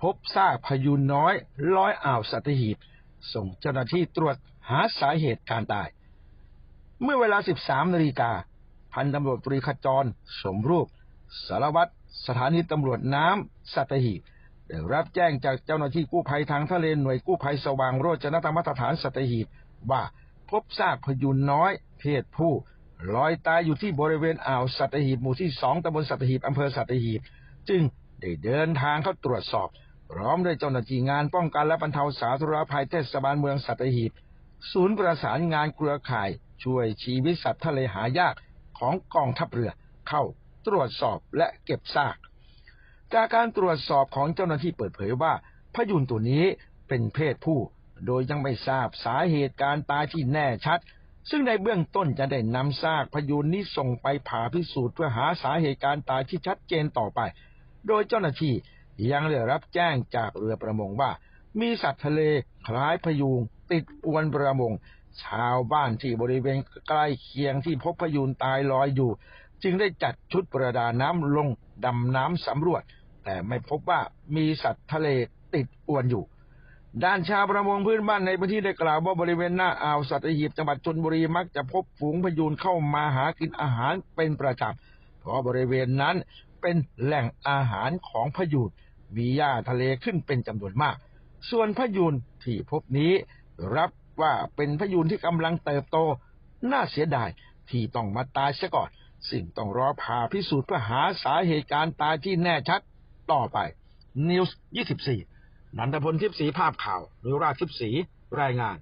พบซากพยูนน้อยลอยอ่าวสัตหีบ ส่งเจ้าหน้าที่ตรวจหาสาเหตุการตาย เมื่อเวลา 13นาฬิกา พันตำรวจตรีขจร สมรูป สารวัตรสถานีตำรวจน้ำสัตหีบได้รับแจ้งจากเจ้าหน้าที่กู้ภัยทางทะเลหน่วยกู้ภัยสว่างโรจนธรรมสถานสัตหีบ ว่าพบซากพยูนน้อย เพศผู้ลอยตายอยู่ที่บริเวณอ่าวสัตหีบหมู่ที่สองตำบลสัตหีบอำเภอสัตหีบ จึงได้เดินทางเข้าตรวจสอบ พร้อมด้วยเจ้าหน้าที่งานป้องกันและบรรเทาสาธารณภัยเทศบาลเมืองสัตหีบ ศูนย์ประสานงานเครือข่าย ช่วยชีวิตสัตว์ทะเลหายากของกองทัพเรือเข้าตรวจสอบและเก็บซาก จากการตรวจสอบของเจ้าหน้าที่เปิดเผยว่าพยูนตัวนี้เป็นเพศผู้ โดยยังไม่ทราบสาเหตุการตายที่แน่ชัด ซึ่งในเบื้องต้นจะได้นำซากพยูนนี้ส่งไปผ่าพิสูจน์เพื่อหาสาเหตุการตายที่ชัดเจนต่อไป โดยเจ้าหน้าที่ ยังได้รับแจ้งจากเรือประมงว่า มีสัตว์ทะเลคล้ายพยูงติดอวนประมง ชาวบ้านที่บริเวณใกล้เคียงที่พบพยูนตายลอยอยู่ จึงได้จัดชุดประดาน้ำลงดำน้ำสำรวจ แต่ไม่พบว่ามีสัตว์ทะเลติดอวนอยู่ ด้านชาวประมงพื้นบ้านในพื้นที่ได้กล่าวว่าบริเวณหน้าอ่าวสัตหีบจังหวัดชนบุรีมักจะพบฝูงพยูนเข้ามาหากินอาหารเป็นประจำเพราะบริเวณนั้นเป็นแหล่งอาหารของพยูน มีหญ้าทะเลขึ้นเป็นจำนวนมาก ส่วนพยูนที่พบนี้ รับว่าเป็นพยูนที่กำลังเติบโต น่าเสียดายที่ต้องมาตายซะก่อน สิ่งต้องรอผ่าพิสูจน์เพื่อหาสาเหตุการตายที่แน่ชัดต่อไป News 24 นันทพลทิพศีภาพข่าวหรือราชทิพศีรายงาน